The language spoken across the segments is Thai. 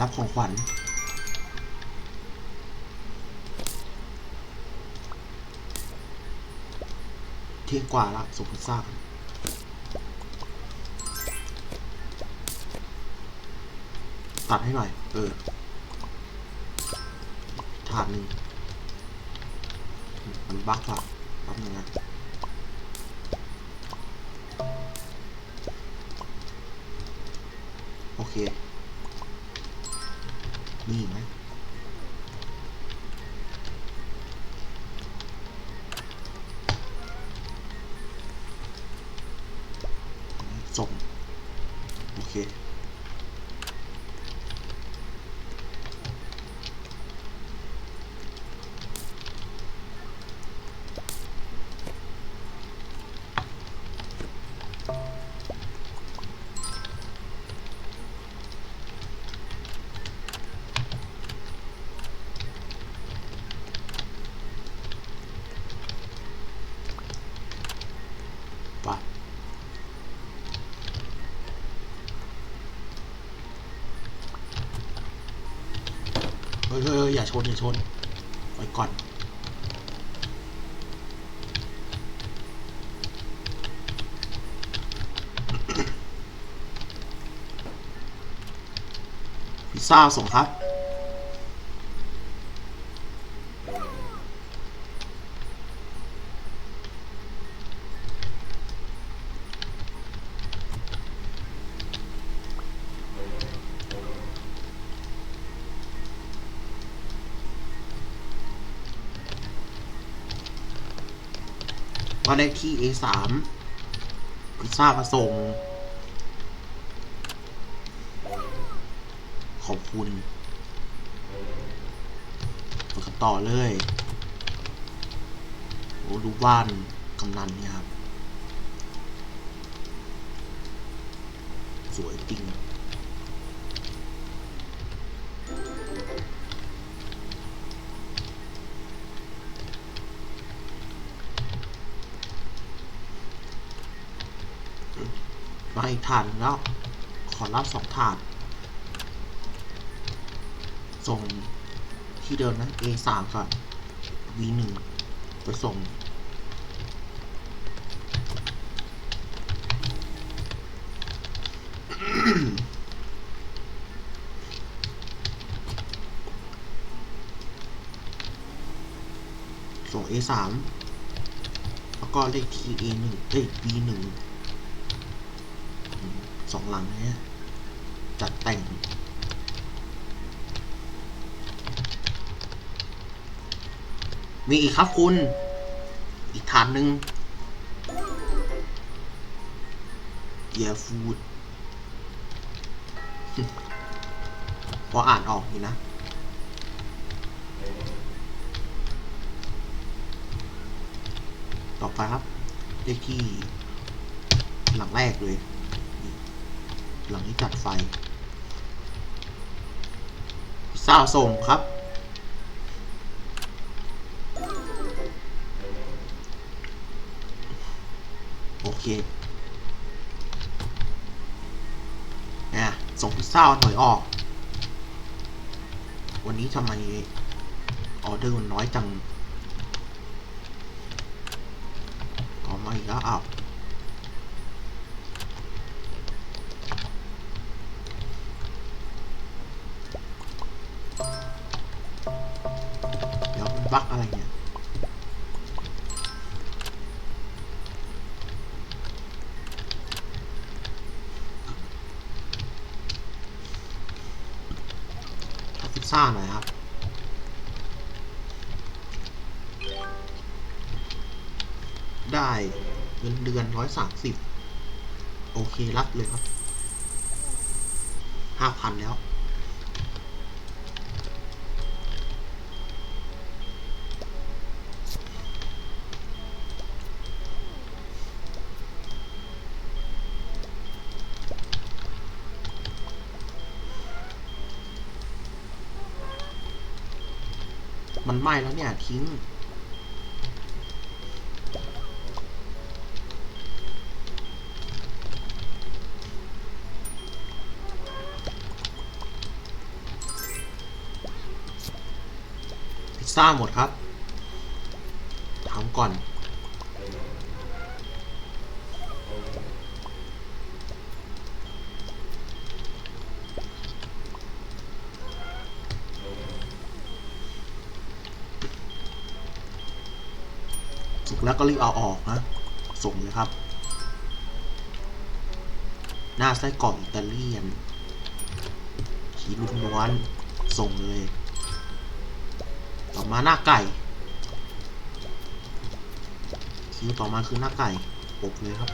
รับของขวัญเที่ยงกว่าละส่งพิซซ่ากันตัดให้หน่อย เออถาดหนึ่งมันบั๊กอะแป๊บนึงนะโอเค อย่าชนอย่าชนไว้ก่อนพิซซ่าส่งครับ บ้านเลขที่ A3 พิซซ่ามาส่ง ขอบคุณกันต่อเลย โอ้ดูบ้านกำนันเนี่ยครับ สวยจริง มาอีกถาดหนึ่งแล้ว ขอรับสองถาด ส่งที่เดิมนะ A3 กับ V1 ไปส่ง ส่ง A3 แล้วก็เลขที่ A1 เอ้ย B1 อืม สองหลังเนี้ยจัดแต่ง มีอีกครับคุณ อีกฐานหนึ่งเยียฟูดพออ่านออกอยู่นะต่อไปครับเลขที่หลังแรกเลย หลังที่จัดไฟพิซาส่งครับ โอเคนี่ยส่งพิซซ่าหน่อยออก วันนี้ทำไมออเดอร์มันน้อยจังออกมาอีกแล้วอ้าว ได้เงินเดือนร้อยสามสิบโอเครับเลยครับห้าพันแล้ว มันไหม้แล้วเนี่ยทิ้ง ซ่างหมดครับทำก่อน สุกแล้วก็รีบเอาออกนะ ส่งเลยครับ หน้าไส้กรอกอิตาเลียนชีสล้วนส่งเลย มาหน้าไก่คิวต่อมาคือหน้าไก่อบเลยครับ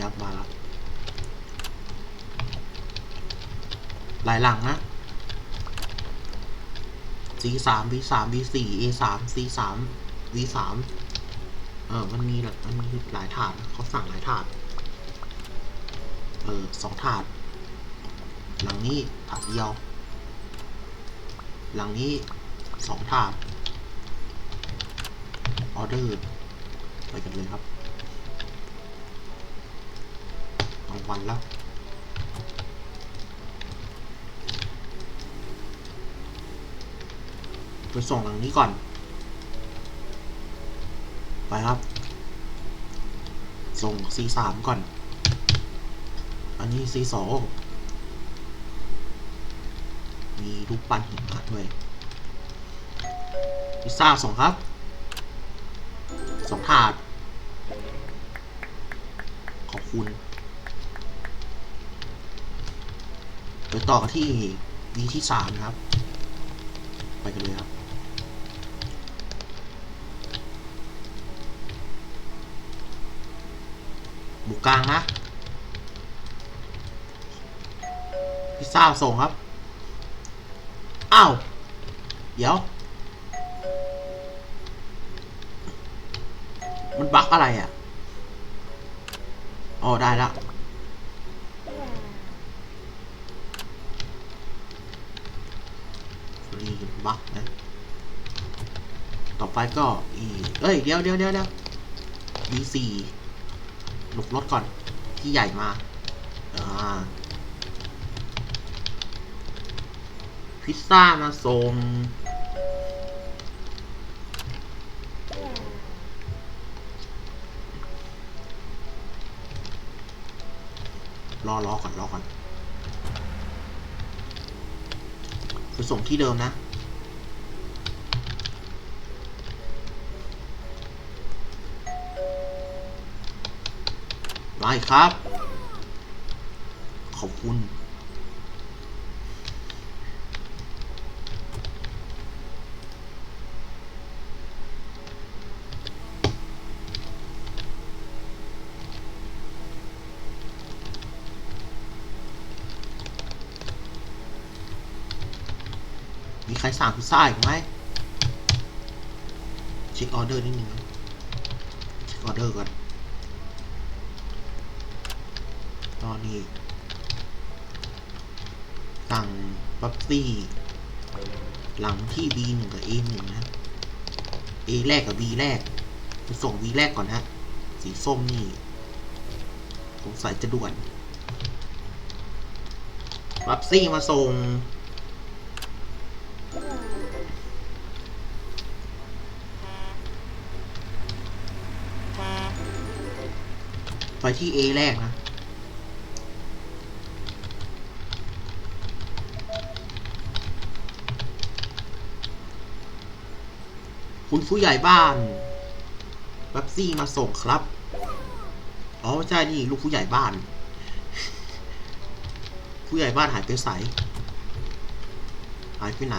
ยับมาล้วหลายหลังนะ C สาม V สาม V สี่ A สาม C สาม V สามเออ มันมีแบบมันมีหลายถาดเขาสั่งหลายถาด เออสองถาด หลังนี้ถาดเดียว หลังนี้สองถาด ออเดอร์ ไปกันเลยครับ วัลแล้วไปส่งหลังนี้ก่อน ไปครับ ส่ง C3 ก่อน อันนี้ C2 มีรูปปั้นหิมะด้วยพิซซ่าส่งครับสองถาด ขอบคุณ ไปต่อกันที่วีที่สามครับ ไปกันเลยครับหมูกลางนะ พิซซ่าส่งครับ อ้าว เดี๋ยว มันบักอะไรอะ อ๋อ ได้ละรีบั๊กนะ ต่อไปก็อีเอ้ย เดี๋ยวเดี๋ยวเดี๋ยวเดี๋ยว V4 หลุกรถก่อน ที่ใหญ่มาอ่าพิซซ่ามาส่งรอรอก่อนรอก่อนไปส่งที่เดิมนะ ได้ครับ ขอบคุณ มีใครสั่งพิซซ่าอีกไหมเช็คออเดอร์นิดนึงเช็คออเดอร์ก่อน ตอนนี้ สั่งปั๊บซี่ หลังที่ B หนึ่งกับ A หนึ่งนะ A แรกกับ B แรกไปส่ง B แรกก่อนนะสีส้มนี่สงสัยจะด่วนปั๊บซี่มาส่งไปที่ A แรกนะ คุณผู้ใหญ่บ้านแป๊บซี่มาส่งครับ อ๋อใช่นี่ลูกผู้ใหญ่บ้าน ผู้ใหญ่บ้านหายไปไหนหายไปไหน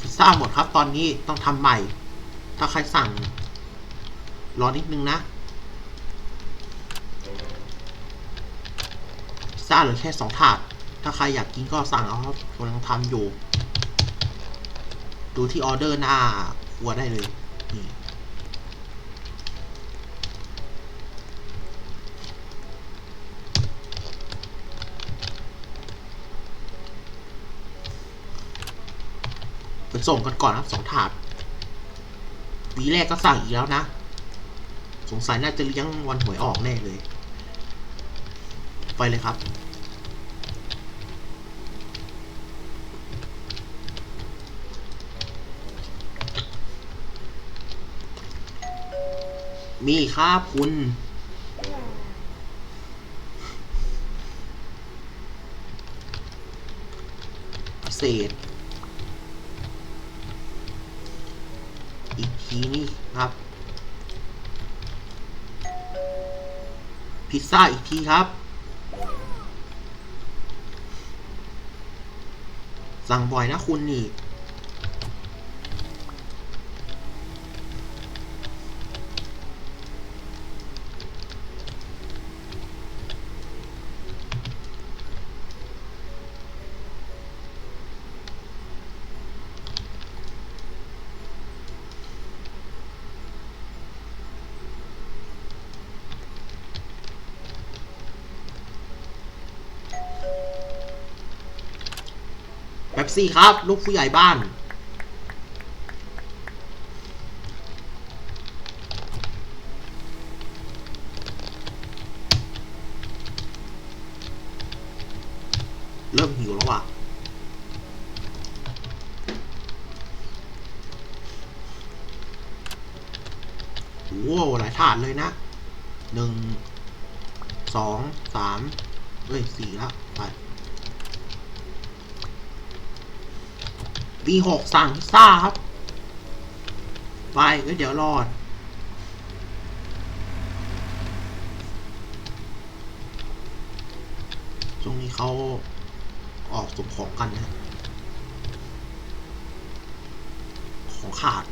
พิซซ่หมดครับตอนนี้ต้องทำใหม่ ถ้าใครสั่ง รอนิดนึงนะ ซ่าเหลือแค่สองถาด ถ้าใครอยากกินก็สั่งเอาครับกำลังทำอยู่ ดูที่ออเดอร์หน้าครัวได้เลยนี่ไปส่งกันก่อนครับสองถาดวีแรกก็สั่งอีกแล้วนะ สงสัยน่าจะเลี้ยงวันหวยออกแน่เลย ไปเลยครับ มีครับคุณเศษอีกทีนี่ครับ พิซซ่าอีกทีครับ สั่งบ่อยนะคุณนี่ ป๊บซี่ครับ ลูกผู้ใหญ่บ้าน เริ่มหิวแล้วว่ะโว้วหลายถาดเลยนะหนึ่งสองสามเอ้ยสี่แล้วไป วีหกสั่งพิซซ่าครับ ไปก็เดี๋ยวรอด ช่วงนี้เขาออกส่งของกันนะ ของขาด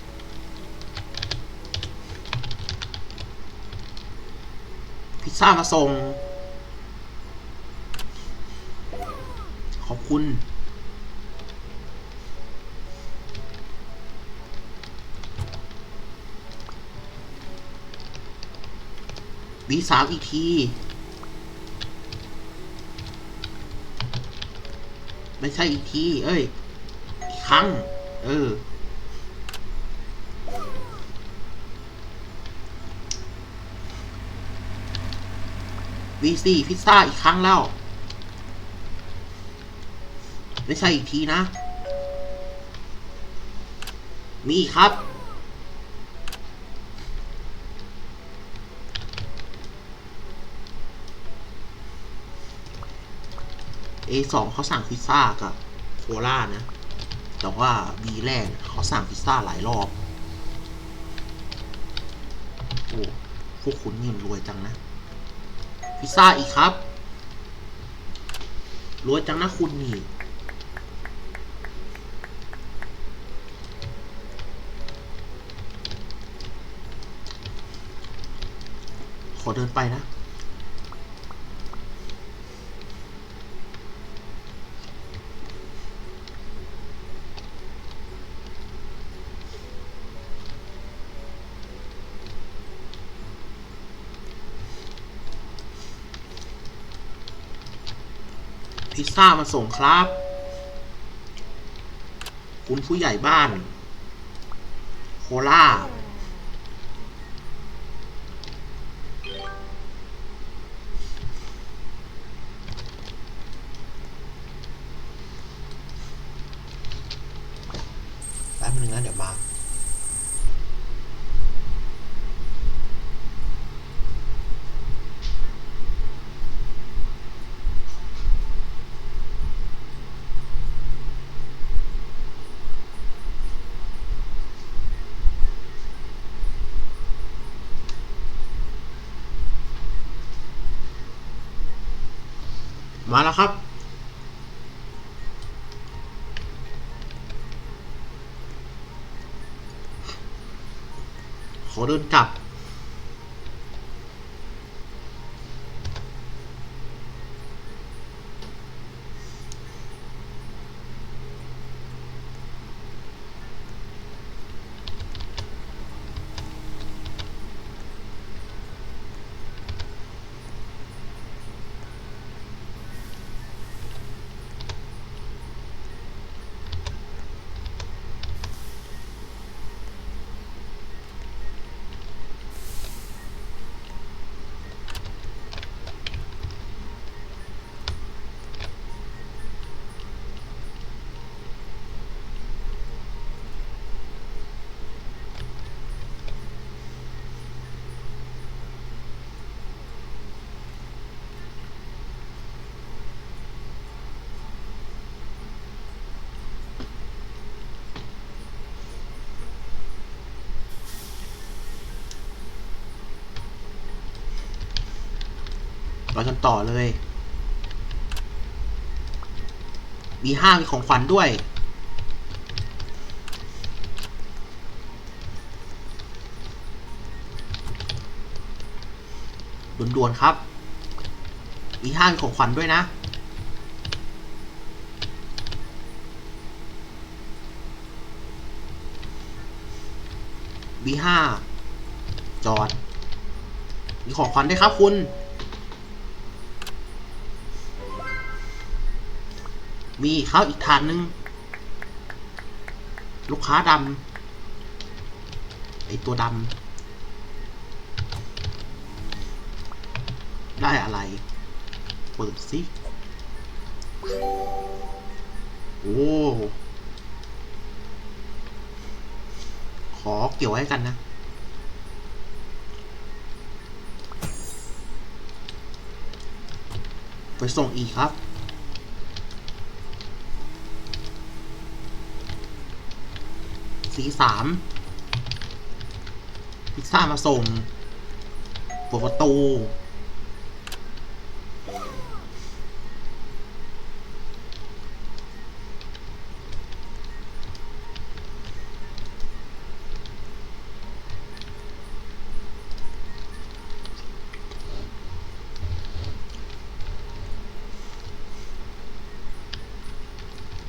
พิซซ่ามาส่ง ขอบคุณ วีสามอีกที ไม่ใช่อีกที เอ้ย อีกครั้ง เออ วีสี่พิซซ่าอีกครั้งแล้ว ไม่ใช่อีกทีนะ มีครับ A2 เขาสั่งพิซซ่ากับโคลานะ แต่ว่า B แรกเขาสั่งพิซซ่าหลายรอบ โอ้ พวกคุณนี่รวยจังนะ พิซซ่าอีกครับ รวยจังนะคุณนี่ขอเดินไปนะ พิซซ่ามาส่งครับ คุณผู้ใหญ่บ้าน โคล่า มาแล้วครับ ขอเดินกลับ เรากันต่อเลยมีห้ามีของขวัญด้วย ด่วนๆครับมีห้ามีของขวัญด้วยนะ B5 จอด มีของขวัญด้วยครับคุณ มีเขาอีกถาดนึงลูกค้าดำไอตัวดำได้อะไร เปิดสิ โอ้ ขอเกี่ยวไว้กันนะไปส่งอีกครับ สีสามพิซซ่ามาส่งเปิดประตู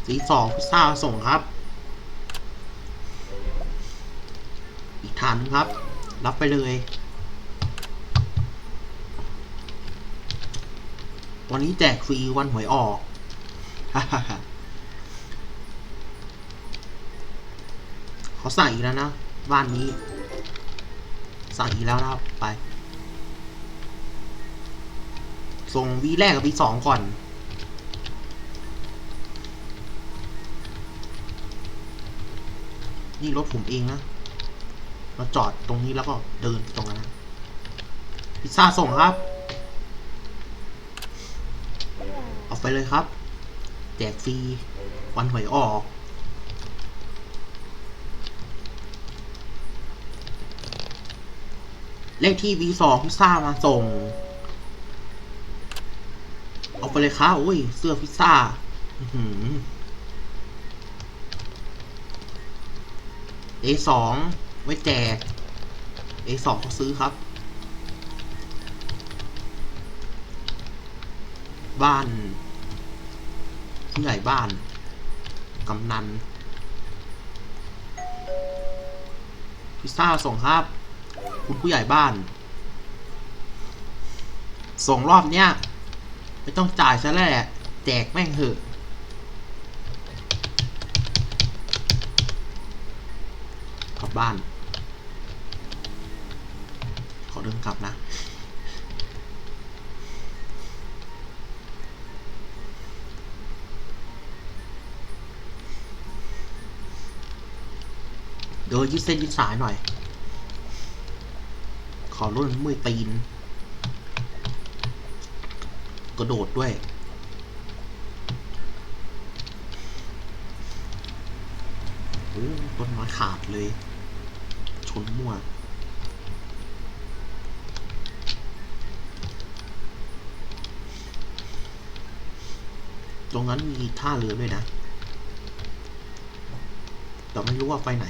สีสองพิซซ่ามาส่งครับ อีกฐานหนึง ครับ รับไปเลย วันนี้แจกฟรีวันหวยออกเขาสั่งอีกแล้วนะ บ้านนี้สั่งอีกแล้วนะครับ ไป ส่งวีแรกกับวีสองก่อนนี่รถผมเองนะ เราจอดตรงนี้แล้วก็เดินตรงนั้นพิซซ่าส่งครับ ออกไปเลยครับ แจกฟรีวันหวยออกเลขที่ V2 พิซซ่ามาส่ง เอาไปเลยครับโอ้ย เสื้อพิซซ่าอื้อหือ A2 ไว้แจก A2 เขาซื้อครับ บ้านผู้ใหญ่บ้าน กำนัน พิซซ่าส่งครับ คุณผู้ใหญ่บ้าน ส่งรอบเนี้ย ไม่ต้องจ่ายซะแล้วแหละ แจกแม่งเถอะกลับบ้าน ขอเดินกลับนะเดินยืดเส้นยืดสายหน่อย ขอรุ่นมือตีน กระโดดด้วย โอ้ต้นไม้ขาดเลย ชนมั่ว ตรงนั้นมีท่าเรือด้วยนะ แต่ไม่รู้ว่าไปไหน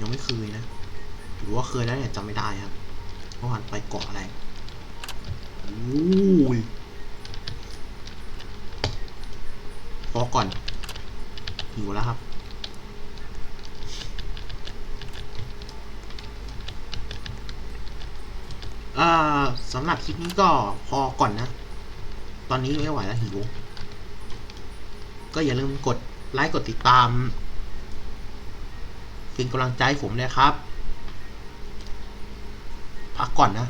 ยังไม่เคยนะ หรือว่าเคยแล้วเนี่ยจำไม่ได้ครับเพราะวานไปเกาะอะไรอู้ยพอก่อน อยู่แล้วครับ เอ่อสำหรับคลิปนี้ก็พอก่อนนะ ตอนนี้ไม่ไหวแล้วหิว ก็อย่าลืมกดไลค์กดติดตามเป็นกำลังใจผมเลยครับ พักก่อนนะ